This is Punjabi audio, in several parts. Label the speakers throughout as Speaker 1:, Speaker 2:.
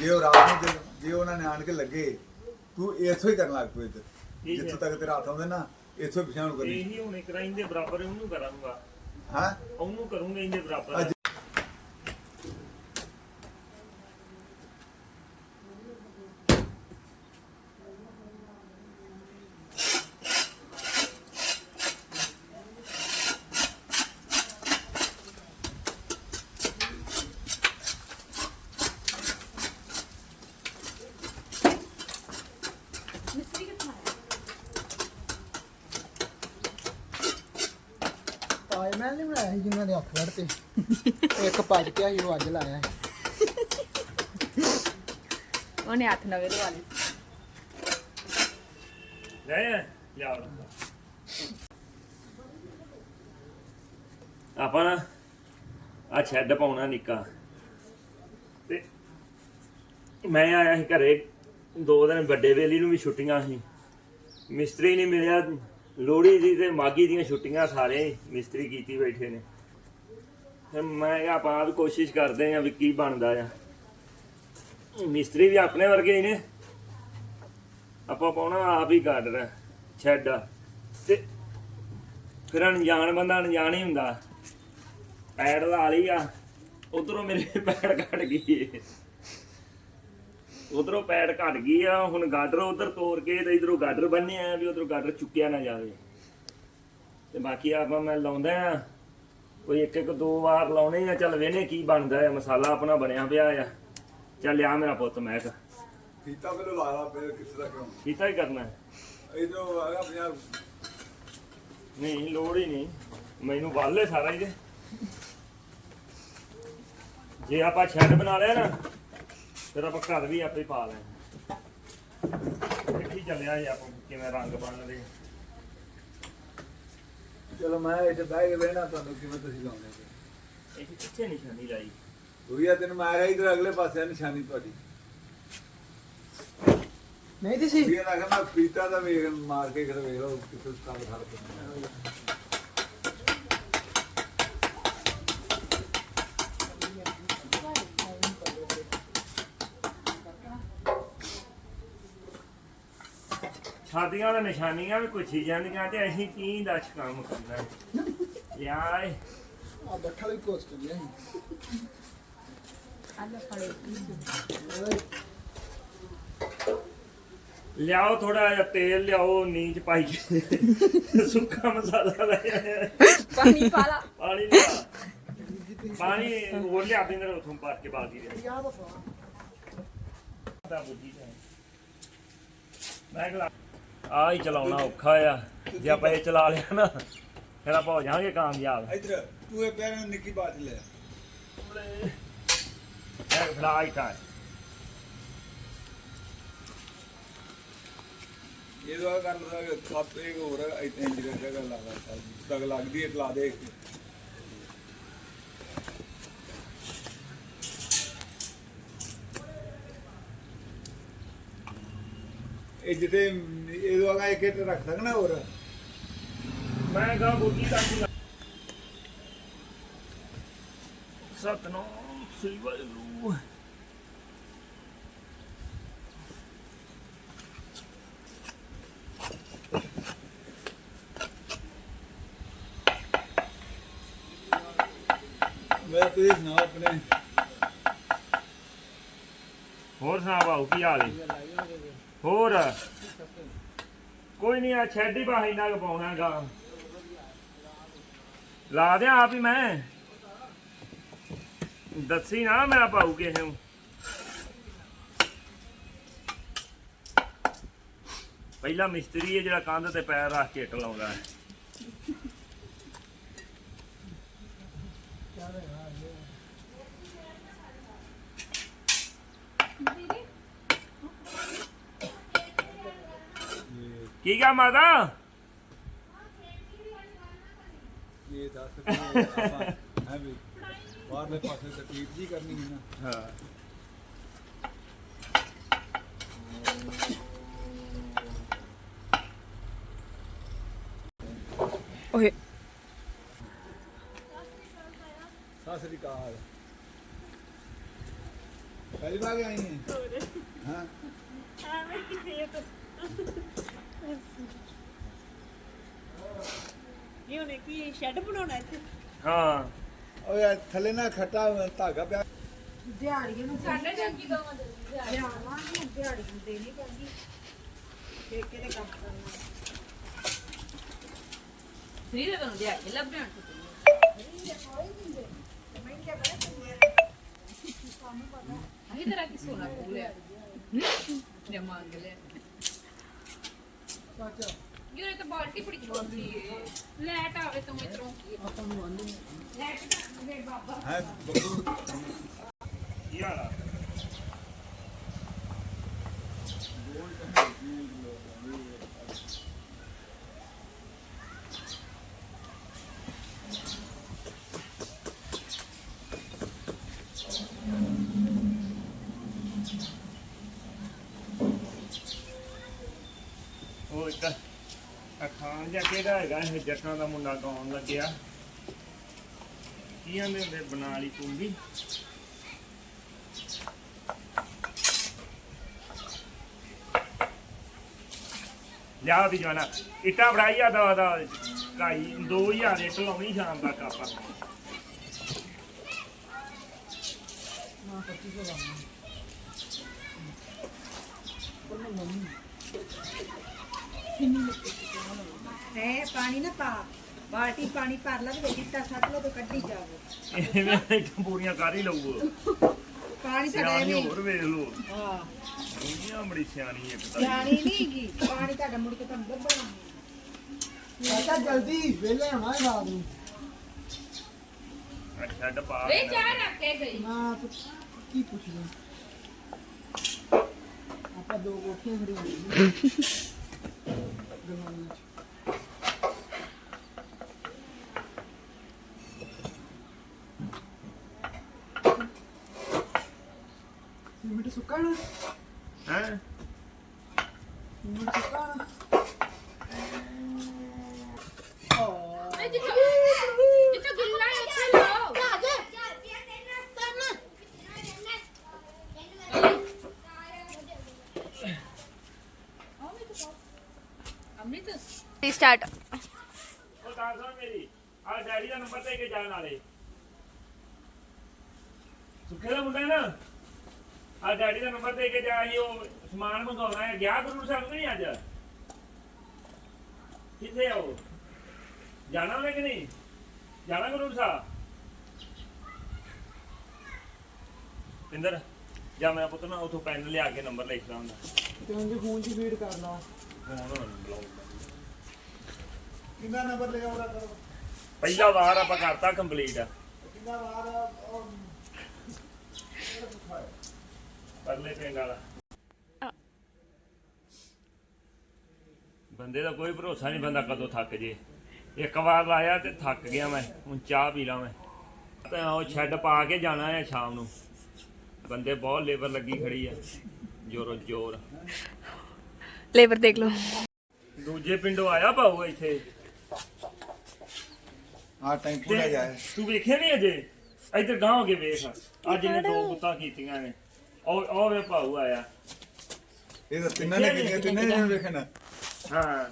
Speaker 1: ਜੇ ਉਹ ਰਾਤ ਨੂੰ ਜੇ- ਜੇ ਉਹਨਾਂ ਨੇ ਆਣ ਕੇ ਲੱਗੇ ਤੂੰ ਇੱਥੋਂ ਹੀ ਕਰਨ ਲੱਗ ਪਈ ਇੱਧਰ।
Speaker 2: ਠੀਕ ਹੈ।
Speaker 1: ਜਿੱਥੋਂ ਤੱਕ ਤੇਰਾ ਹੱਥ ਆਉਂਦਾ ਨਾ ਇੱਥੋਂ ਹੀ ਪਛਾਣ ਕਰੀ
Speaker 2: ਇਹੀ ਹੁਣ ਇੱਕ ਰਾਈਂ ਦੇ ਬਰਾਬਰ ਉਹਨੂੰ ਕਰਾਂਗਾ।
Speaker 1: ਹਾਂ?
Speaker 2: ਉਹਨੂੰ ਕਰੂੰਗਾ ਇਹਦੇ ਬਰਾਬਰ।
Speaker 3: ਤਾਜ ਮਹਿਲ ਨਹੀਂ ਬਣਾਇਆ ਸੀ ਜਿਨ੍ਹਾਂ ਦੇ ਹੱਥ ਵੜ ਤੇ ਇੱਕ ਭੱਜ ਗਿਆ ਸੀ ਉਹ ਅੱਜ ਲਾਇਆ। ਹੈ
Speaker 4: ਉਹਨੇ ਹੱਥ ਨਵੇਂ ਲਵਾ ਲਏ।
Speaker 2: ਲੈ ਲਿਆ ਆਪਾਂ ਨਾ ਆ ਛੱਡ ਪਾਉਣਾ ਨਿੱਕਾ। ਤੇ ਮੈਂ ਆਇਆ ਸੀ ਘਰੇ ਦੋ ਦਿਨ ਵੱਡੇ ਵੇਲੀ ਨੂੰ ਵੀ ਛੁੱਟੀਆਂ ਸੀ। ਮਿਸਤਰੀ ਨਹੀਂ ਮਿਲਿਆ। ਲੋਹੜੀ ਦੀ ਤੇ ਮਾਗੀ ਦੀਆਂ ਛੁੱਟੀਆਂ ਸਾਰੇ ਮਿਸਤਰੀ ਕੀਤੀ ਬੈਠੇ ਨੇ। ਫਿਰ ਮੈਂ ਕਿਹਾ ਆਪਾਂ ਆਪ ਕੋਸ਼ਿਸ਼ ਕਰਦੇ ਆਂ ਵੀ ਕੀ ਬਣਦਾ ਆ। ਮਿਸਤਰੀ ਵੀ ਆਪਣੇ ਵਰਗੇ ਹੀ ਨੇ। ਆਪਾਂ ਪਾਉਣਾ ਆਪ ਹੀ ਗਾਡਰ, ਛੱਡ। ਤੇ ਫਿਰ ਅਣਜਾਣ ਬੰਦਾ ਅਣਜਾਣ ਹੀ ਹੁੰਦਾ। ਪੈੜ ਲਾ ਲਈ ਆ, ਉਧਰੋਂ ਮੇਰੇ ਪੈੜ ਕੱਟ ਗਈ ਉਧਰੋਂ ਪੈੜ ਘਟ ਗਈ ਆ ਹੁਣ ਗਾਡਰ ਉਧਰ ਤੋੜ ਕੇ ਤੇ ਇਧਰੋਂ ਗਾਡਰ ਬੰਨੇ ਆ ਵੀ ਉਧਰੋਂ ਗਾਡਰ ਚੁੱਕਿਆ ਨਾ ਜਾਵੇ। ਤੇ ਬਾਕੀ ਆਪਾਂ ਮੈਂ ਲਾਉਂਦਾ ਆ ਕੋਈ ਇੱਕ ਇੱਕ ਦੋ ਵਾਰ ਲਾਉਣੇ ਆ ਚੱਲ ਵੇਨੇ ਕੀ ਬਣਦਾ ਆ ਮਸਾਲਾ ਆਪਣਾ ਬਣਿਆ ਪਿਆ ਆ। ਚੱਲ ਆ ਮੇਰਾ ਪੁੱਤ ਮੈਂ ਕਿਹਾ
Speaker 1: ਫੀਤਾ ਪਹਿਲਾਂ ਲਾਇਆ ਫਿਰ ਕਿਸੇ ਦਾ ਕਿਉਂ
Speaker 2: ਕੀਤਾ ਹੀ ਕਰਨਾ? ਹੈ।
Speaker 1: ਇਧਰੋਂ ਆਗਾ ਪੰਜਾਬ
Speaker 2: ਨਹੀਂ ਲੋੜ ਹੀ ਨਹੀਂ। ਮੈਨੂੰ ਵੱਲ ਸਾਰਾ ਹੀ ਤੇ ਜੇ ਆਪਾਂ ਸ਼ੈੱਡ ਬਣਾ ਲਿਆ ਨਾ ਫਿਰ ਆਪਾਂ ਘਰ ਵੀ ਆਪੇ ਪਾ ਲੈਣਾ ਦੇਖੀ ਚੱਲਿਆ ਜੀ ਆਪਾਂ ਕਿਵੇਂ ਰੰਗ ਬਣਦੇ
Speaker 1: ਚਲੋ ਮੈਂ ਇੱਥੇ ਬਹਿ ਕੇ ਵੇਣਾ ਤੁਹਾਨੂੰ ਕਿਵੇਂ ਤੁਸੀਂ ਲਾਉਂਦੇ
Speaker 2: ਇਹ ਕਿੱਥੇ ਨਿਸ਼ਾਨੀ ਲਾਈ?
Speaker 1: ਗੁਰੀਆ ਤੈਨੂੰ ਮਾਰਿਆ ਇਧਰ ਅਗਲੇ ਪਾਸੇ ਆ ਨਿਸ਼ਾਨੀ ਤੁਹਾਡੀ।
Speaker 3: ਨਹੀਂ ਦੀ ਸੀ
Speaker 1: ਗੁਰੀਆ ਦਾ ਕਹਿੰਦਾ ਫੀਤਾ ਦਾ ਵੇਖ ਮਾਰ ਕੇ ਕਿਤੇ ਵੇਖ ਲਓ ਕਿਤੇ ਕੰਮ ਖੜ ਪਿਆ
Speaker 2: ਛਾਦੀਆਂ ਦਾ ਨਿਸ਼ਾਨੀਆਂ ਵੀ ਪੁੱਛੀ ਜਾਂਦੀਆਂ ਤੇ ਅਸੀਂ ਕੀ ਦੱਸ ਕੰਮ ਕਰਨਾ ਯਾਰ
Speaker 3: ਆ ਬੱਠਾ ਵੀ ਕੋਸਟ ਗਿਆ ਸੀ
Speaker 4: ਆਲੇ ਫੜੇ
Speaker 2: ਲਿਆਓ ਥੋੜਾ ਜਿਹਾ ਤੇਲ ਲਿਆਓ ਨੀਚ ਪਾਈ। ਕੇ ਸੁੱਕਾ ਮਸਾਲਾ ਲੈ ਆਇਆ।
Speaker 4: ਪਾਣੀ ਪਾ ਲਾ।
Speaker 2: ਪਾਣੀ ਲਿਆ ਪਾਣੀ ਹੋਰ ਲਿਆ ਦੇ ਮੇਰੇ ਉਥੋਂ ਭਰ ਕੇ ਬਾਲਟੀ ਦੇ
Speaker 3: ਯਾਦ ਆ ਪਾ
Speaker 2: ਬੁੱਝੀ ਮੈਂ ਕਿਹਾ ਆ ਹੀ ਚਲਾਉਣਾ ਔਖਾ ਆ। ਜੇ ਆਪਾਂ ਇਹ ਚਲਾ ਲਿਆ ਨਾ ਫਿਰ ਆਪਾਂ ਹੋ ਜਾਵਾਂਗੇ ਕਾਮਯਾਬ।
Speaker 1: ਇਧਰ ਤੂੰ ਇਹ ਪੈਰਾਂ ਨੂੰ ਨਿੱਕੀ ਬਾਤ ਲੈ।
Speaker 2: ਇਹ ਫੜਾਈ ਕਾ
Speaker 1: ਇਹ ਦੋ ਕਰ ਲਦਾ ਇੱਕ ਹੋਰ ਇਤਨੇ ਇੰਜੀਨੀਅਰ ਜਗ੍ਹਾ ਲਾਗਾ ਤੱਕ ਲੱਗਦੀ ਹੈ ਲਾ ਦੇ। ਇਹ ਜਿੱਤੇ ਇਹ ਦੋ ਇੱਕ ਇੱਟ ਰੱਖ ਸਕਣਾ ਹੋਰ?
Speaker 2: ਮੈਂ ਗਾ ਬੁੱਝੀ ਤੱਕ ਸਤਨਾਮ ਸ੍ਰੀ ਵਾਹਿਗੁਰੂ।
Speaker 1: ਮੈਂ ਤੁਸੀਂ ਸੁਣਾ ਆਪਣੇ?
Speaker 2: ਹੋਰ ਸੁਣਾ ਬਾਉ ਕੀ ਹਾਲ ਹੈ? ਹੋਰ। ਕੋਈ ਨਹੀਂ ਆ ਛੱਡੀ ਬਾਹ ਇੰਨਾ ਕੁ ਪਾਉਣਾਗਾ। ਲਾ ਦਿਆਂ ਆਪ ਹੀ ਮੈਂ। ਦੱਸੀ ਨਾ ਮੈਂ ਪਾਉ ਕਿਸੇ ਨੂੰ। ਪਹਿਲਾ ਮਿਸਤਰੀ ਹੈ ਜਿਹੜਾ ਕੰਧ ਤੇ ਪੈਰ ਰੱਖ ਕੇ ਇੱਟ ਲਾਉਂਦਾ ਹੈ ਕੀ ਗਾ ਮਾਤਾ
Speaker 1: ਇਹ ਦੱਸ ਕਿ ਆਪਾਂ ਹੈ ਵੀ ਬਾਹਰਲੇ ਪਾਸੇ ਤਕਲੀਫ ਜੀ ਕਰਨੀ ਹੈ ਨਾ
Speaker 2: ਹਾਂ
Speaker 4: ਓਏ
Speaker 1: ਸਤਿ ਸ੍ਰੀ ਅਕਾਲ ਪਹਿਲੀ ਵਾਰ ਆਈ ਹੈ ਹਾਂ
Speaker 5: ਇਹ ਉਹਨੇ ਕੀ ਸ਼ੈੱਡ ਬਣਾਉਣਾ ਇੱਥੇ?
Speaker 2: ਹਾਂ।
Speaker 1: ਓਏ ਯਾਰ ਥੱਲੇ ਨਾ ਖੱਟਾ ਧਾਗਾ ਪਿਆ।
Speaker 5: ਦਿਹਾੜੀਆਂ ਨੂੰ
Speaker 4: ਸਾਡੇ ਜੱਗੀ ਦੋ
Speaker 5: ਦਿਹਾੜੀਆਂ ਦਿਹਾੜੀ ਨੂੰ ਦੇਣੀ ਪੈਂਦੀ। ਠੇਕੇ ਤੇ ਕੰਮ ਕਰਨਾ।
Speaker 4: ਫਰੀ ਦੇ ਤੁਹਾਨੂੰ ਕੇ ਲੱਭਣ ਅਹੀਂ ਤੇਰਾ ਕੀ ਸੋਨਾ ਕੋਲਿਆ ਜੇ ਮੰਗ ਲੈ। ਯਾਰ ਤਾਂ ਬਾਲਟੀ ਬੜੀ ਛੋਟੀ ਹੈ। ਲੈਟ ਆਵੇ ਤੂੰ ਇਧਰੋਂ ਲੈਟ ਆਵੇ ਬਾਬਾ।
Speaker 1: ਹੈ ਬੱਬੂ।
Speaker 2: ਕੀ ਹਾਲ ਆ ਉਹ ਇੱਕ ਅਖਾਨ ਜਾਂ ਕਿਹੜਾ ਹੈਗਾ ਇਹ ਜੱਟਾਂ ਦਾ ਮੁੰਡਾ ਗਾਉਣ ਲੱਗਿਆ। ਕੀ ਆਂਦੇ ਹੁੰਦੇ, ਬਣਾ ਲਈ ਕੁੰਡੀ ਲਿਆ ਵੀ ਜਾਣਾ। ਇੱਟਾਂ ਬੜਾਈ ਆ ਦਾ ਦਾ ਕਾਈ 2000 ਇੱਟ ਲਾਉਣੀ ਸ਼ਾਮ ਤੱਕ ਆਪਾਂ।
Speaker 5: ਹੈ ਪਾਣੀ ਨਾ ਪਾ। ਬਾਲਟੀ ਪਾਣੀ ਭਰ ਲਾ ਤੇ ਵਿੱਚ ਇੱਟਾਂ ਸੱਟ ਲਓ ਤੇ ਕੱਢੀ ਜਾਓ
Speaker 2: ਇਹਨੇ ਇੱਟਾਂ ਪੂਰੀਆਂ ਕਰ ਹੀ ਲਊ
Speaker 5: ਪਾਣੀ ਤਾਂ
Speaker 2: ਸਿਆਣੀ
Speaker 5: ਨਹੀਂ
Speaker 2: ਹੋਰ ਵੇਖ ਲਓ।
Speaker 5: ਹਾਂ।
Speaker 2: ਦੁਨੀਆ ਬੜੀ ਸਿਆਣੀ ਇੱਕ ਤਾਂ।
Speaker 5: ਜਾਣੀ ਨਹੀਂ ਗੀ ਪਾਣੀ ਤੁਹਾਡਾ ਮੁੜ ਕੇ ਤੁਹਾਨੂੰ ਲੱਭਣਾ
Speaker 3: ਚਾਚਾ ਜਲਦੀ ਵੇਲੇ ਆਉਣਾ ਹੈ ਰਾਤ ਨੂੰ।
Speaker 2: ਅੱਛਾ ਡਪਾ
Speaker 4: ਵੇ ਚਾਹ ਰੱਖ ਕੇ ਗਈ।
Speaker 3: ਨਾ ਤੂੰ ਕੀ ਪੁੱਛਦਾ ਆਪਾਂ ਦੋ ਕੋਠੀਆਂ ਖੜੀਆਂ ਨੇ। ਚ। ਸੁੱਕਾ ਨਾ
Speaker 2: ਹੈ?
Speaker 3: ਸੀਮਿੰਟ ਸੁੱਕਾ ਨਾ
Speaker 4: ਵੇ ਜਿੱਥੋਂ ਜਿੱਥੋਂ ਗਿੱਲਾ ਹੈ ਉੱਥੇ ਲਓ। ਅੰਮ੍ਰਿਤ। ਸਟਾਰਟ
Speaker 2: ਉਹ ਤਾਂ ਸੁਣ ਮੇਰੀ ਆ ਡੈਡੀ ਦਾ ਨੰਬਰ ਦੇ ਕੇ ਜਾਣ ਵਾਲੇ। ਸੁੱਖੇ ਦਾ ਮੁੰਡਾ ਨਾ। ਆ ਡੈਡੀ ਦਾ ਨੰਬਰ ਦੇ ਕੇ ਜਾ ਸੀ ਉਹ ਸਮਾਨ ਮੰਗਾਉਣਾ ਹੈ। ਗਿਆ ਗੁਰੂ ਸਾਹਿਬ ਨਹੀਂ ਅੱਜ? ਕਿੱਥੇ ਆ ਉਹ? ਜਾਣਾ ਉਹਨੇ ਕਿ ਨਹੀਂ? ਜਾਣਾ ਗੁਰੂ ਸਾਹਿਬ? ਪਿੰਦਰ ਜਾ ਮੇਰਾ ਪੁੱਤ ਨਾ ਉਥੋਂ ਪੈਨ ਲਿਆ ਕੇ ਨੰਬਰ ਲਿਖ ਲਾ ਹੁੰਦਾ।
Speaker 3: ਤੇ ਉਹਦੇ ਫੋਨ 'ਚ ਫੀਡ ਕਰ ਲਾ
Speaker 1: ਕਿੰਨਾ ਨੰਬਰ ਲਿਆ ਉਹਦਾ? ਕਰੋ
Speaker 2: ਪਹਿਲਾ ਵਾਰ ਆਪਾਂ ਕਰਤਾ ਕੰਪਲੀਟ
Speaker 1: ਕਿੰਨਾ ਵਾਰ ਉਹ
Speaker 2: ਪਰਲੇ ਪਿੰਡ ਵਾਲਾ। ਬੰਦੇ ਦਾ ਕੋਈ ਭਰੋਸਾ ਨਹੀਂ ਬੰਦਾ ਕਦੋਂ ਥੱਕ ਜੇ। ਇੱਕ ਵਾਰ ਲਾਇਆ ਤੇ ਥੱਕ ਗਿਆ ਮੈਂ ਹੁਣ ਚਾਹ ਪੀ ਲਾਂ ਮੈਂ। ਤੇ ਉਹ ਛੱਡ ਪਾ ਕੇ ਜਾਣਾ ਹੈ ਸ਼ਾਮ ਨੂੰ। ਬੰਦੇ ਬਹੁਤ ਲੇਬਰ ਲੱਗੀ ਖੜੀ ਆ ਜੋਰੋ ਜੋਰ।
Speaker 4: ਲੇਬਰ ਦੇਖ ਲਓ।
Speaker 2: ਦੂਜੇ ਪਿੰਡੋਂ ਆਇਆ ਭਾਊ ਇੱਥੇ।
Speaker 1: ਆ ਟੈਂਪੂ ਲੈ ਜਾਏ
Speaker 2: ਤੂੰ ਵੇਖਿਆ ਨਹੀਂ ਅਜੇ? ਇੱਧਰ ਗਾਂ ਹੋ ਕੇ ਵੇਖ। ਅੱਜ ਇਹਨੇ ਦੋ ਗੁੱਤਾਂ ਕੀਤੀਆਂ ਨੇ। ਉਹ ਉਹ ਵੇ ਭਾਊ ਆਇਆ
Speaker 1: ਇਹ ਤਾਂ ਤਿੰਨਾਂ ਨੇ ਕਿਹਾ ਤਿੰਨੇ ਨੇ ਵੇਖਣਾ?
Speaker 2: ਹਾਂ।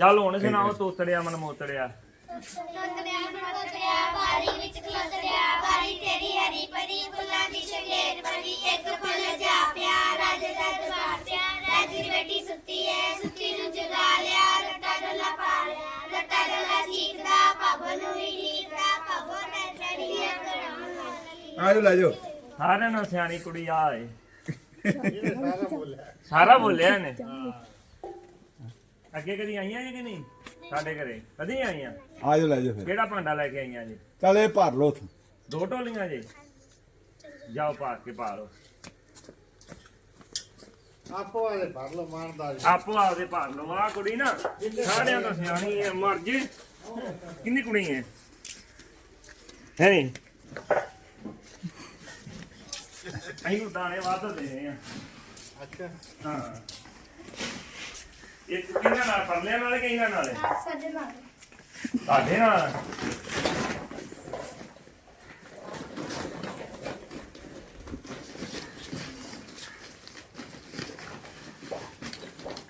Speaker 2: ਚੱਲ ਹੁਣ ਸੁਣਾਓ ਤੋਤੜਿਆ ਮਨ ਮੋਤੜਿਆ।
Speaker 6: ਖਲੋਤੜਿਆ ਖਲੋਤੜਿਆ ਬਾਰੀ ਵਿੱਚ ਖਲੋਤੜਿਆ ਬਾਰੀ ਤੇਰੀ ਹਰੀ ਪਰੀ ਫੁੱਲਾਂ ਦੀ ਸ਼ਗੇਰ ਬਣੀ ਇੱਕ ਫੁੱਲ ਜਾ ਪਿਆ ਰਾਜ ਦਾ ਦਰਬਾਰ ਪਿਆ ਰਾਜ ਦੀ ਬੇਟੀ ਸੁੱਤੀ ਏ ਸੁੱਤੀ ਨੂੰ ਜਗਾ ਲਿਆ ਲੱਟਾ ਡੋਲਾ ਪਾ ਲਿਆ ਲੱਟਾ ਡੋਲਾ ਚੀਕਦਾ ਭਾਬੋ ਨੂੰ ਵੀ ਠੀਕਦਾ ਲੱਗੀ
Speaker 1: ਆ ਜਾ ਲੈ ਜਾਓ।
Speaker 2: ਸਾਰਿਆਂ ਨਾਲ ਸਿਆਣੀ ਕੁੜੀ ਆ ਏ। ਸਾਰਾ ਬੋਲਿਆ। ਨੇ ਅੱਗੇ ਕਦੀ ਆਈਆਂ ਜੀ ਕਿ ਨਹੀਂ? ਸਾਡੇ ਘਰੇ। ਕਦੀ ਆਈਆਂ?
Speaker 1: ਆ ਜਾ ਲੈ ਜਾਓ ਫਿਰ।
Speaker 2: ਕਿਹੜਾ ਭਾਂਡਾ ਲੈ ਕੇ ਆਈਆਂ ਜੀ?
Speaker 1: ਚੱਲ ਇਹ ਭਰ ਲੋ ਤੂੰ
Speaker 2: ਦੋ ਟੋਲੀਆਂ ਜੀ? ਜਾਓ ਪਾ ਕੇ ਪਾ ਲਓ।
Speaker 7: ਆਪੋ ਵਾਲੇ ਭਰ ਲੋ ਮਾਨਦਾਰ
Speaker 2: ਆਪੋ ਆਪਦੇ ਭਰ ਲਓ। ਆ ਕੁੜੀ ਨਾ ਸਾਰਿਆਂ ਦਾ ਸਿਆਣੀ ਹੈ ਮਰ ਜੇ ਕਿੰਨੀ ਕੁੜੀ ਹੈ ਹੈ ਨੀ ਅਸੀਂ ਦਾਣੇ ਵੱਧ ਦੇਣੇ ਨਾਲ? ਪਰਲਿਆਂ ਨਾਲ ਨਾਲ?
Speaker 6: ਸਾਡੇ ਨਾਲ?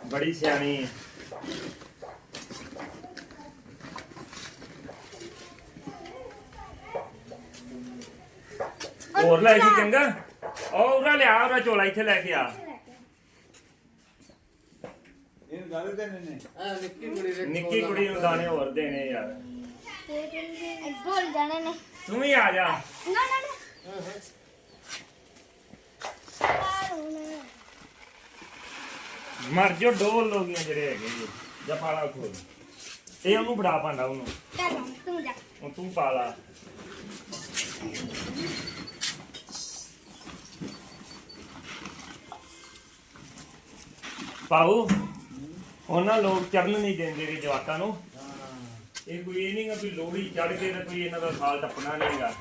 Speaker 2: ਬੜੀ ਸਿਆਣੀ। ਹੋਰ ਲੈ ਜੀ ਚੰਗਾ। ਉਹ ਉਰਾ ਲਿਆ ਉਰਾ ਝੋਲਾ ਇੱਥੇ ਲੈ ਕੇ ਆ।
Speaker 1: ਇਹਨੂੰ ਦਾਦੇ ਦੇ ਨੇ।
Speaker 7: ਆ ਨਿੱਕੀ ਕੁੜੀ ਦੇ
Speaker 2: ਨਿੱਕੀ ਕੁੜੀ ਨੂੰ ਦਾਣੇ ਹੋਰ ਦੇਣੇ ਯਾਰ।
Speaker 6: ਭੁੱਲ ਜਾਣੇ ਨੇ
Speaker 2: ਤੂੰ ਵੀ ਆ ਜਾ।
Speaker 6: ਨਾ ਨਾ ਨਾ
Speaker 2: ਮਰ ਜੋ ਡੋਲ ਲੋਗੀਆਂ ਜਿਹੜੇ ਹੈਗੇ ਜੀ। ਜਾਂ ਪਾਲਾ ਖੋਲ। ਇਹ ਉਹਨੂੰ ਫੜਾ ਪਾਂਡਾ ਉਹਨੂੰ।
Speaker 6: ਚੱਲ ਤੂੰ ਜਾ।
Speaker 2: ਤੂੰ ਪਾਲਾ। ਪਾਉ ਉਹਨਾਂ ਲੋਕ ਚੜਨ ਨਹੀਂ ਦਿੰਦੇ ਕਿ ਜਵਾਕਾਂ ਨੂੰ। ਇਹ ਕੋਈ ਇਹ ਨਹੀਂਗਾ ਵੀ ਲੋਹੜੀ ਚੜ ਕੇ ਤੇ ਕੋਈ ਇਹਨਾਂ ਦਾ ਸਾਲ ਟੱਪਣਾ ਨਹੀਂਗਾ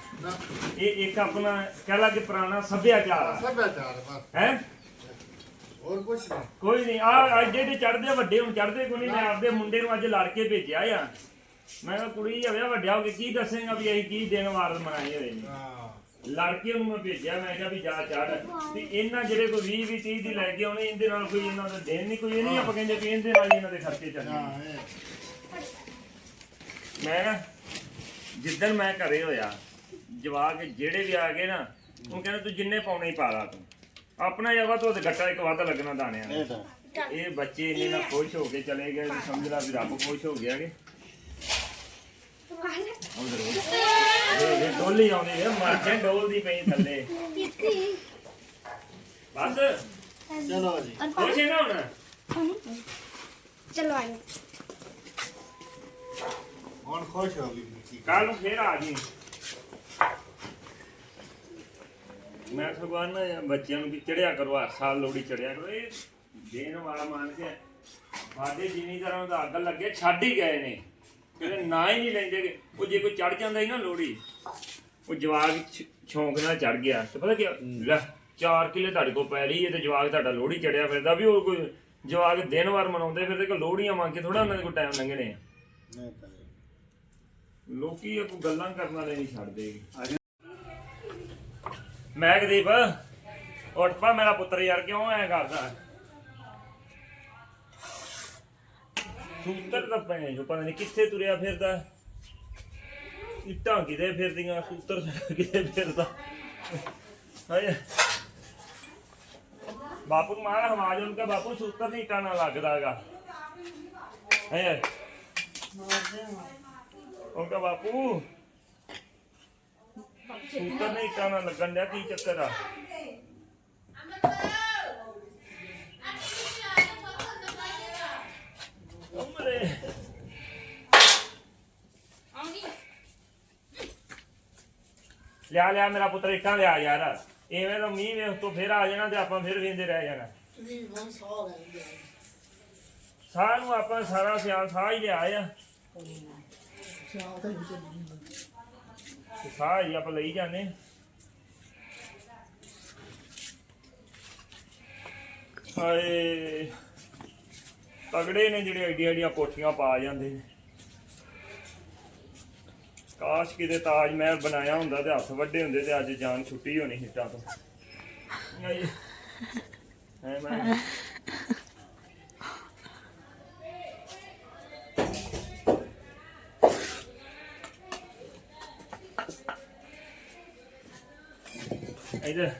Speaker 2: ਇਹ ਇੱਕ ਆਪਣਾ ਕਹਿ ਲਾ ਕਿ ਪੁਰਾਣਾ ਸੱਭਿਆਚਾਰ ਆ।
Speaker 7: ਸੱਭਿਆਚਾਰ ਬਸ।
Speaker 2: ਹੈ?
Speaker 7: ਹੋਰ ਕੁਝ ਨਹੀਂ।
Speaker 2: ਕੋਈ ਨਹੀਂ ਆ ਅੱਜ ਜਿਹੜੇ ਚੜਦੇ ਆ ਵੱਡੇ ਹੁਣ ਚੜਦੇ ਕੋਈ ਨਹੀਂ ਮੈਂ ਆਪਦੇ ਮੁੰਡੇ ਨੂੰ ਅੱਜ ਲੜ ਕੇ ਭੇਜਿਆ ਆ। ਮੈਂ ਕਿਹਾ ਕੁੜੀ ਹੋਵੇ ਵੱਡਿਆ ਹੋ ਕੇ ਕੀ ਦੱਸੇਗਾ ਵੀ ਅਸੀਂ ਕੀ ਦਿਨ ਵਾਰ ਮਨਾਏ ਹੋਏ ਨੇ।
Speaker 7: ਹਾਂ
Speaker 2: ਲੜਕੇ ਨੂੰ ਮੈਂ ਭੇਜਿਆ ਮੈਂ ਕਿਹਾ ਵੀ ਜਾ ਚੜ ਵੀ ਇਹਨਾਂ ਜਿਹੜੇ ਕੋਈ 20 20 30 ਦੀ ਲੈ ਕੇ ਆਉਣੇ ਇਹਦੇ ਨਾਲ ਕੋਈ ਇਹਨਾਂ ਦਾ ਦਿਨ ਨਹੀਂ ਕੋਈ ਇਹ ਨਹੀਂ ਆਪਾਂ ਕਹਿੰਦੇ ਵੀ ਇਹਦੇ ਨਾਲ ਹੀ ਇਹਨਾਂ ਦੇ ਖਰਚੇ ਚੱਲਣੇ। ਮੈਂ ਨਾ ਜਿੱਦਣ ਮੈਂ ਘਰੇ ਹੋਇਆ ਜਵਾਕ ਜਿਹੜੇ ਵੀ ਆ ਗਏ ਨਾ ਉਹ ਕਹਿੰਦੇ ਤੂੰ ਜਿੰਨੇ ਪਾਉਣੇ ਹੀ ਪਾ ਲਾ ਤੂੰ। ਆਪਣਾ ਜਵਾ ਤੋਂ ਗੱਟਾ ਇੱਕ ਵੱਧ ਲੱਗਣਾ ਦਾਣਿਆਂ ਦਾ।
Speaker 7: ਇਹ ਤਾਂ।
Speaker 2: ਬੱਚੇ ਇੰਨੇ ਨਾਲ ਖੁਸ਼ ਹੋ ਕੇ ਚਲੇ ਗਏ ਸਮਝ ਲਾ ਵੀ ਰੱਬ ਖੁਸ਼ ਹੋ ਗਿਆ ਕਿ। ਡੋਲੀ ਆਉਂਦੀ ਹੈ ਮਾਰਚੇ ਡੋਲਦੀ ਪਈ ਥੱਲੇ। ਬਸ।
Speaker 7: ਚਲੋ ਜੀ।
Speaker 2: ਖੁਸ਼ ਹੈ ਨਾ ਹੁਣ?
Speaker 6: ਚਲੋ ਆਇਓ।
Speaker 7: ਹੁਣ ਖੁਸ਼ ਹੋ ਗਈ ਨਿੱਕੀ
Speaker 2: ਕੱਲ ਨੂੰ ਫੇਰ ਆ ਜੀ ਮੈਂ ਸਗਵਾਨ ਬੱਚਿਆਂ ਨੂੰ ਵੀ ਚੜਿਆ ਕਰੋ ਹਰ ਸਾਲ ਲੋੜੀ ਚੜਿਆ ਕਰੋ। ਇਹ ਦੇਣ ਵਾਲਾ ਮੰਨ ਕੇ ਸਾਡੇ ਜ਼ਿਮੀਂਦਾਰਾਂ ਦਾ ਅੱਗ ਲੱਗੇ ਛੱਡ ਹੀ ਗਏ ਨੇ। ਕਿਤੇ ਨਾ ਹੀ ਨਹੀਂ ਲੈਂਦੇ ਗੇ। ਉਹ ਜੇ ਕੋਈ ਚੜ ਜਾਂਦਾ ਸੀ ਨਾ ਲੋੜੀ ਉਹ ਜਵਾਗ ਛ- ਸ਼ੌਂਕ ਨਾਲ ਚੜ ਗਿਆ। ਤੇ ਪਤਾ ਕੀ ਲੈ 4 ਕਿਲੇ ਤੁਹਾਡੇ ਕੋਲ ਪੈ ਲਈ ਹੈ ਤੇ ਜਵਾਗ ਤੁਹਾਡਾ ਲੋੜੀ ਚੜਿਆ ਫਿਰਦਾ ਵੀ ਉਹ ਕੋਈ ਜਵਾਗ ਦਿਨ ਵਾਰ ਮਨਾਉਂਦੇ ਫਿਰਦੇ ਕਿ ਲੋੜੀਆਂ ਮੰਗ ਕੇ ਥੋੜਾ ਉਹਨਾਂ ਦੇ ਕੋਲ ਟਾਈਮ ਲੰਘਣੇ ਆ।
Speaker 7: ਨਹੀਂ।
Speaker 2: ਲੋਕੀ ਇਹ ਕੋਈ ਗੱਲਾਂ ਕਰਨ ਵਾਲੇ ਨਹੀਂ ਛੱਡਦੇ ਮੈਂ ਕਦੀਪ ਉੱਠ ਪਾ ਮੇਰਾ ਪੁੱਤਰ ਯਾਰ ਕਿਉਂ ਐ ਕਰਦਾ ਸੂਤਰ ਤਾਂ ਪਏ ਜੋ, ਪਤਾ ਨਹੀਂ ਕਿੱਥੇ ਤੁਰਿਆ ਫਿਰਦਾ। ਇੱਟਾਂ ਕਿਤੇ ਫਿਰਦੀਆਂ, ਸੂਤਰ ਕਿਤੇ ਫਿਰਦਾ। ਹਾਏ। ਬਾਪੂ ਮਾਰਾ, ਆਵਾਜ਼ ਉਨਕਾ ਬਾਪੂ ਸੂਤਰ ਨਹੀਂ ਟਾਣਾ ਲੱਗਦਾਗਾ। ਹੈ ਉਨਕਾ ਬਾਪੂ, ਸੂਤਰ ਨਹੀਂ ਟਾਣਾ ਲੱਗਣ ਡਿਆ, ਕੀ ਚੱਕਰ ਆ ਉਮਰੇ
Speaker 4: ਆਉਂਦੀ
Speaker 2: ਲਿਆ ਲਿਆ ਮੇਰਾ ਪੁੱਤਰ ਇੱਟਾਂ ਲਿਆ ਯਾਰ। ਐਵੇਂ ਤਾਂ ਮੀਂਹ ਵੇਖ ਤੋਂ ਫੇਰ ਆ ਜਾਣਾ ਤੇ ਆਪਾਂ ਫੇਰ ਵੇਂਦੇ ਰਹਿ ਜਾਣਾ।
Speaker 3: ਤੁਸੀਂ ਸਾਹ ਲੈ ਲਿਆ
Speaker 2: ਸਾਹ ਨੂੰ ਆਪਾਂ ਸਾਰਾ ਸਿਆਲ ਸਾਹ ਹੀ ਲਿਆ ਆ।
Speaker 3: ਤਾਂ
Speaker 2: ਸਾਹ ਹੀ ਆਪਾਂ ਲਈ ਜਾਂਦੇ। ਹਾਏ। ਤਗੜੇ ਨੇ ਜਿਹੜੇ ਐਡੀਆਂ ਐਡੀਆਂ ਕੋਠੀਆਂ ਪਾ ਜਾਂਦੇ ਨੇ। ਕਾਸ਼ ਕਿਤੇ ਤਾਜ ਮਹਿਲ ਬਣਾਇਆ ਹੁੰਦਾ ਤੇ ਹੱਥ ਵੱਡੇ ਹੁੰਦੇ ਤੇ ਅੱਜ ਜਾਨ ਛੁੱਟੀ ਹੋਣੀ ਹਿੱਟਾਂ ਤੋਂ। ਹਾਏ ਹੈ ਮੈਂ ਇਧਰ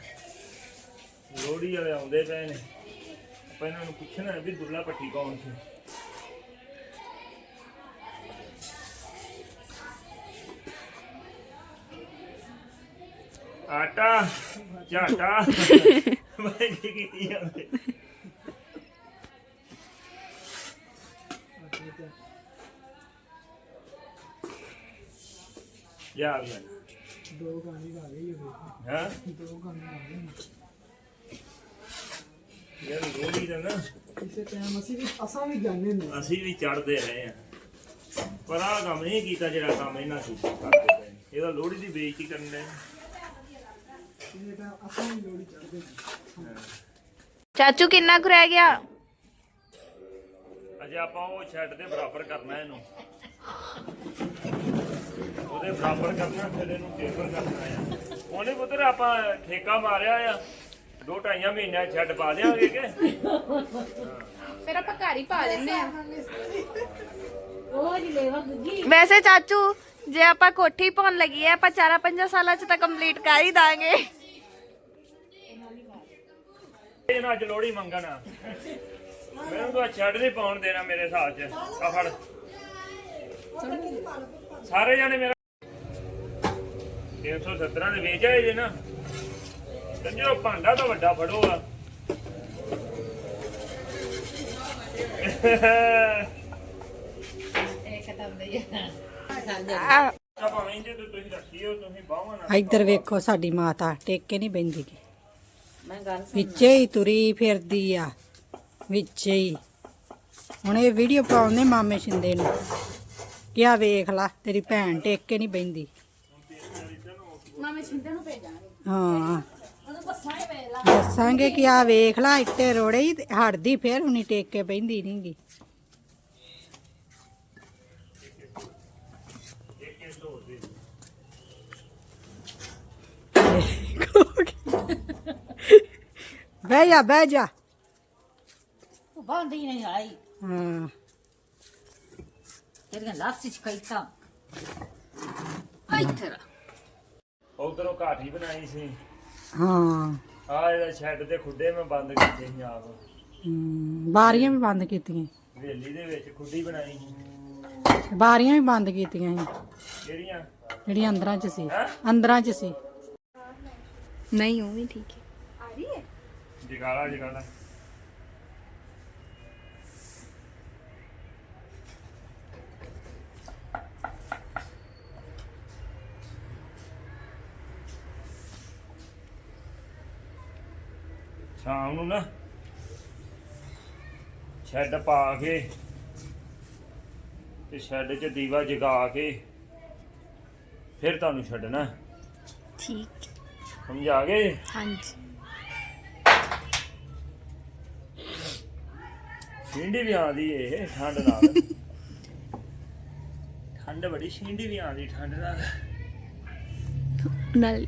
Speaker 2: ਲੋੜੀ ਵਾਲੇ ਆਉਂਦੇ ਪਏ ਨੇ। ਆਪਾਂ ਇਹਨਾਂ ਨੂੰ ਪੁੱਛਣਾ ਵੀ ਦੁੱਲਾ ਪੱਟੀ ਕੌਣ ਸੀ? ਆਟਾ ਝਾਟਾ। ਮੈਂ ਕੀ ਕੀਤੀ ਜਾਂਦੇ ਯਾ ਵੀ
Speaker 3: ਦੋ ਗਾਣੇ ਗਾ ਉਹ
Speaker 2: ਹਾਂ?
Speaker 3: ਦੋ ਗਾਣੇ ਗਾ ਗਏ।
Speaker 2: ਯਾਰ ਲੋੜੀ ਦਾ ਨਾ।
Speaker 3: ਕਿਸੇ ਟਾਈਮ ਅਸੀਂ ਵੀ ਅਸਾਂ ਵੀ ਜਾਣੇ ਨੇ
Speaker 2: ਅਸੀਂ ਵੀ ਚੜਦੇ ਰਹੇ ਆ ਪਰ ਆਹ ਕੰਮ ਨਹੀਂ ਕੀਤਾ ਜਿਹੜਾ ਕੰਮ ਇਹਨਾਂ su ਕਰਦੇ ਪਏ ਨੇ। ਇਹਦਾ ਲੋੜੀ ਦੀ ਬੇਇੱਜ਼ਤੀ ਕਰਨ ਦੇ
Speaker 3: ਕਿਸੇ ਟਾਈਮ ਅਸਾਂ ਵੀ ਲੋੜੀ ਚੜਦੇ ਨੇ
Speaker 4: ਚਾਚੂ ਕਿੰਨਾ ਕੁ ਰਹਿ ਗਿਆ?
Speaker 2: ਅਜੇ ਆਪਾਂ ਉਹ ਛੱਡ ਦੇ ਬਰਾਬਰ ਕਰਨਾ ਇਹਨੂੰ। ਉਹਦੇ ਬਰਾਬਰ ਕਰਨਾ ਫਿਰ ਇਹਨੂੰ ਟੇਬਲ ਕਰਨਾ ਆ। ਉਹਨੇ ਪੁੱਤਰ ਆਪਾਂ ਠੇਕਾ ਮਾਰਿਆ ਆ। ਦੋ ਢਾਈਆਂ ਮਹੀਨਿਆਂ ਛੱਡ ਪਾ ਦਿਆਂਗੇ ਕਿ?
Speaker 4: ਫਿਰ ਆਪਾਂ ਘਰ ਹੀ ਪਾ ਲੈਂਦੇ ਆ
Speaker 8: ਵੈਸੇ ਚਾਚੂ ਜੇ ਆਪਾਂ ਕੋਠੀ ਪਾਉਣ ਲੱਗੀ ਐ ਆਪਾਂ 4-5 ਸਾਲਾਂ ਚ ਤਾਂ ਕੰਪਲੀਟ ਕਰ ਹੀ ਦਾਂਗੇ।
Speaker 2: ਇਹ ਨਾ ਅੱਜ ਲੋੜੀ ਮੰਗਣਾ। ਮੈਨੂੰ ਤਾਂ ਛੱਡ ਨਹੀਂ ਪਾਉਣ ਦੇਣਾ ਮੇਰੇ ਹਿਸਾਬ 'ਚ। ਆ ਫੜ। ਸਾਰੇ ਜਾਣੇ ਮੇਰਾ 317 ਦੇ ਵੇਚ ਆਏ ਜੇ ਨਾ। ਤੇ ਜਿਹੜਾ ਭਾਂਡਾ ਤਾਂ ਵੱਡਾ ਫੜੋ ਆ।
Speaker 8: ਆ,
Speaker 2: ਤਾਂ ਭਾਵੇਂ ਜੇ ਤੁਸੀਂ ਰੱਖੀ ਹੋ ਤੁਸੀਂ ਬਾਹਾਂ ਨਾ
Speaker 5: ਇੱਧਰ ਵੇਖੋ ਸਾਡੀ ਮਾਤਾ ਟੇਕੇ ਨਹੀਂ ਬੈਂਦੀ ਗੀ। ਵਿੱਚੇ ਹੀ ਤੁਰੀ ਫਿਰਦੀ ਆ ਵਿੱਚੇ ਹੀ। ਹੁਣ ਇਹ ਵੀਡੀਓ ਪਾਉਂਦੇ ਮਾਮੇ ਸ਼ਿੰਦੇ ਨੂੰ। ਕਿਆ ਵੇਖ ਲਾ ਤੇਰੀ ਭੈਣ ਟੇਕੇ ਨਹੀਂ ਬੈਂਦੀ
Speaker 4: ਮਾਮੇ ਛਿੰਦੇ ਨੂੰ ਭੇਜਾਂਗੇ।
Speaker 5: ਹਾਂ।
Speaker 4: ਦੱਸਾਂਗੇ
Speaker 5: ਕਿ ਆ ਵੇਖ ਲਾ ਇੱਥੇ ਰੋੜੇ ਹੀ ਹਟਦੀ ਫੇਰ ਹੁਣੀ ਟੇਕ ਕੇ ਬੈਂਦੀ ਨਹੀਂਗੀ ਬਹਿ ਜਾ ਬਹਿ ਜਾ।
Speaker 9: ਬੰਦੀ ਨਹੀਂ ਆਈ।
Speaker 5: ਹਾਂ।
Speaker 9: ਤੇਰੀਆਂ ਲਾਸੀ ਚ ਕਈਤਾ ਇੱਥੇ
Speaker 2: ਉਧਰੋਂ ਕਾਠੀ ਬਣਾਈ ਸੀ।
Speaker 5: ਹਾਂ।
Speaker 2: ਆ ਇਹਦਾ ਸ਼ੈੱਡ ਦੇ ਖੁੱਡੇ ਮੈਂ ਬੰਦ ਕੀਤੇ ਸੀ ਆਪ।
Speaker 5: ਹਮ, ਬਾਰੀਆਂ ਵੀ ਬੰਦ ਕੀਤੀਆਂ।
Speaker 2: ਹਵੇਲੀ ਦੇ ਵਿੱਚ ਖੁੱਡੀ ਬਣਾਈ ਸੀ।
Speaker 5: ਬਾਰੀਆਂ ਵੀ ਬੰਦ ਕੀਤੀਆਂ ਸੀ।
Speaker 2: ਜਿਹੜੀਆਂ
Speaker 5: ਜਿਹੜੀਆਂ ਅੰਦਰਾਂ ਚ ਸੀ। ਅੰਦਰਾਂ ਚ ਸੀ।
Speaker 8: ਨਹੀਂ ਉਹ ਵੀ ਠੀਕ ਹੈ।
Speaker 2: ਜਗਾਲਾ ਜਗਾਲਾ ਸ਼ਾਮ ਨੂੰ ਨਾ ਸ਼ੈੱਡ ਪਾ ਕੇ ਤੇ ਸ਼ੈੱਡ 'ਚ ਦੀਵਾ ਜਗਾ ਕੇ ਫਿਰ ਤੁਹਾਨੂੰ ਛੱਡਣਾ।
Speaker 8: ਠੀਕ।
Speaker 2: ਸਮਝਾ ਗਏ?
Speaker 8: ਹਾਂਜੀ।
Speaker 2: ਛਿੰਡੀ ਵੀ ਆਉਂਦੀ ਏ ਠੰਡ ਨਾਲ। ਠੰਡ ਬੜੀ ਛਿੰਡੀ ਵੀ ਆਉਂਦੀ ਠੰਡ ਨਾਲ।
Speaker 8: ਨਾਲ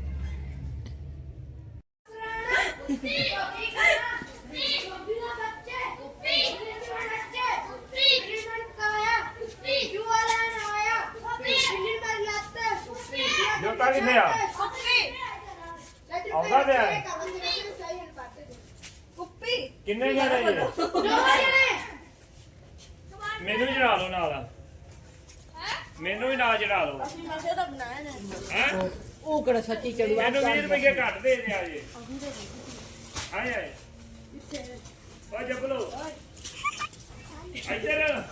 Speaker 2: ਜੋਤਾ ਕਿੱਥੇ ਆ? ਆਉਂਦਾ ਪਿਆ ਹੈ? ਕਿੰਨੇ ਜਣੇ ਜੇ ਮੈਨੂੰ ਵੀ ਚੜਾ ਲਓ ਨਾਲ। ਮੈਨੂੰ ਵੀ ਨਾਲ ਚੜਾ ਲਓ। ਹੈਂ?
Speaker 5: ਉਹ ਕਿਹੜਾ ਸੱਚੀ ਚੜੂ
Speaker 2: ਮੈਨੂੰ 20 ਰੁਪਏ ਘੱਟ ਦੇ ਦੇ ਆਜੇ ਆਏ ਆਏ ਓ ਜਬਲੋ ਇੱਧਰ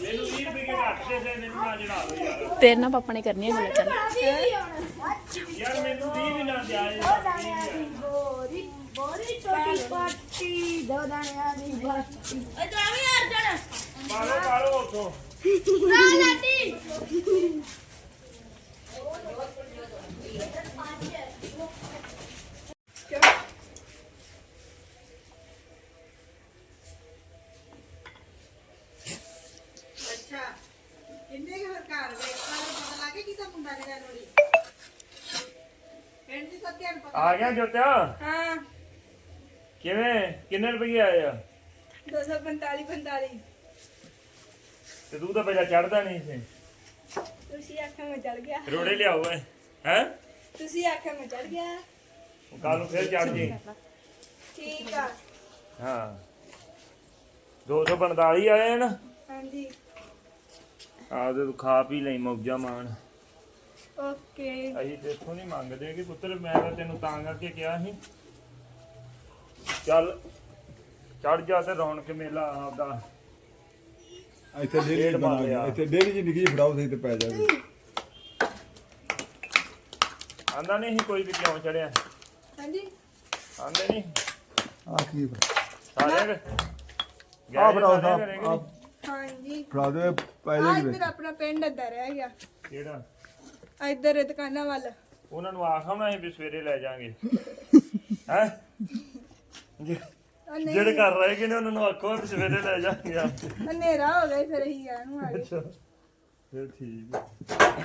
Speaker 2: ਮੈਨੂੰ 20 ਰੁਪਏ ਘੱਟ ਦੇ ਦੇ ਮੈਨੂੰ ਨਾਲ ਚੜਾ ਲਓ ਯਾਰ
Speaker 8: ਤੇਰੇ ਨਾਲ ਪਾਪਾ ਨੇ ਕਰਨੀਆਂ ਗੱਲਾਂ ਚੱਲ
Speaker 2: ਯਾਰ ਮੈਨੂੰ 20 ਵੀ ਨਾ ਦਿਆ ਪਾਲੋ ਪਾਲੋ ਉਥੋਂ
Speaker 5: ਅੱਛਾ ਕਿੰਨੇ ਕੁ ਫਿਰ ਘਰ ਵੇਖਣਾ ਪਤਾ ਲੱਗੇ ਕਿਤਾ ਮੁੰਡਾ ਜਿਹੜਾ ਲੋੜੀ
Speaker 2: ਆ ਗਿਆ ਜੋਤਿਆ?
Speaker 5: ਹਾਂ।
Speaker 2: ਕਿਵੇਂ? ਕਿੰਨੇ ਰੁਪਏ ਆਏ ਆ?
Speaker 5: 245 45
Speaker 2: ਤੇ ਤੂੰ ਤਾਂ ਪਹਿਲਾਂ ਚੜਦਾ ਨਹੀਂ ਸੀ।
Speaker 5: ਤੁਸੀਂ ਆਖਾਂ ਮੈਂ ਚੜ ਗਿਆ।
Speaker 2: ਰੋੜੇ ਲਿਆਓ ਐ ਹੈ?
Speaker 5: ਤੁਸੀਂ ਆਖਾਂ ਮੈਂ ਚੜ ਗਿਆ।
Speaker 2: ਕੱਲ ਨੂੰ ਫੇਰ ਚੜ ਜੀ
Speaker 5: ਠੀਕ ਆ।
Speaker 2: ਹਾਂ। 245 ਆਏ ਆ ਨਾ?
Speaker 5: ਹਾਂਜੀ।
Speaker 2: ਆ ਤੇ ਤੂੰ ਖਾ ਪੀ ਲਈ ਮੌਜਾ ਮਾਣ।
Speaker 5: ਓਕੇ
Speaker 2: ਅਸੀਂ ਤੇ ਇੱਥੋਂ ਨਹੀਂ ਮੰਗਦੇ ਕਿ ਪੁੱਤਰ ਮੈਂ ਤਾਂ ਤੈਨੂੰ ਤਾਂ ਕਰਕੇ ਕਿਹਾ ਸੀ। ਚੱਲ ਚੜ ਜਾ ਤੇ ਰੌਣਕ ਮੇਲਾ ਆਪਦਾ।
Speaker 1: ਇੱਥੇ ਡੇਰੀ
Speaker 2: ਡੇਢ
Speaker 1: ਬਣਾ। ਕੇ ਇੱਥੇ ਡੇਰੀ ਜੀ ਨਿੱਕੀ ਜਿਹੀ ਫੜਾਓ ਸਹੀ ਤੇ ਪੈ ਜਾਵੇ।
Speaker 2: ਆਂਦਾ ਨਹੀਂ ਸੀ ਕੋਈ ਵੀ ਕਿਉਂ ਚੜਿਆ
Speaker 5: ਹਾਂਜੀ।
Speaker 2: ਆਂਦੇ ਨਹੀਂ।
Speaker 1: ਆ ਕੀ ਆ ਫੜਾਓ
Speaker 2: ਸਾਰਿਆਂ
Speaker 1: ਸਾਹਿਬ
Speaker 2: ਘਰੇ ਕਿ
Speaker 1: ਆ
Speaker 2: ਨਹੀਂ?
Speaker 5: ਹਾਂਜੀ।
Speaker 1: ਫੜਾ ਦੇ ਪਹਿਲੇ
Speaker 5: ਆ
Speaker 1: ਜੀ
Speaker 5: ਇੱਧਰ ਆਪਣਾ ਪਿੰਡ ਅੱਧਾ ਰਹਿ ਗਿਆ।
Speaker 2: ਕਿਹੜਾ?
Speaker 5: ਇੱਧਰ ਇਹ ਦੁਕਾਨਾਂ ਵੱਲ।
Speaker 2: ਉਹਨਾਂ ਨੂੰ ਆਖਾਂ ਅਸੀਂ ਵੀ ਸਵੇਰੇ ਲੈ ਜਾਾਂਗੇ ਹੈ?
Speaker 5: ਉਹ ਨਹੀਂ
Speaker 2: ਜਿਹੜੇ ਕਰ ਰਹੇ ਕਿ ਨੇ ਉਹਨਾਂ ਨੂੰ ਆਖੋ ਵੀ ਸਵੇਰੇ ਲੈ ਜਾਾਂਗੇ ਆਪ।
Speaker 5: ਹਨੇਰਾ ਹੋ ਗਿਆ ਸੀ, ਫਿਰ ਅਸੀਂ ਆ ਗਏ
Speaker 2: ਫਿਰ ਠੀਕ ਹੈ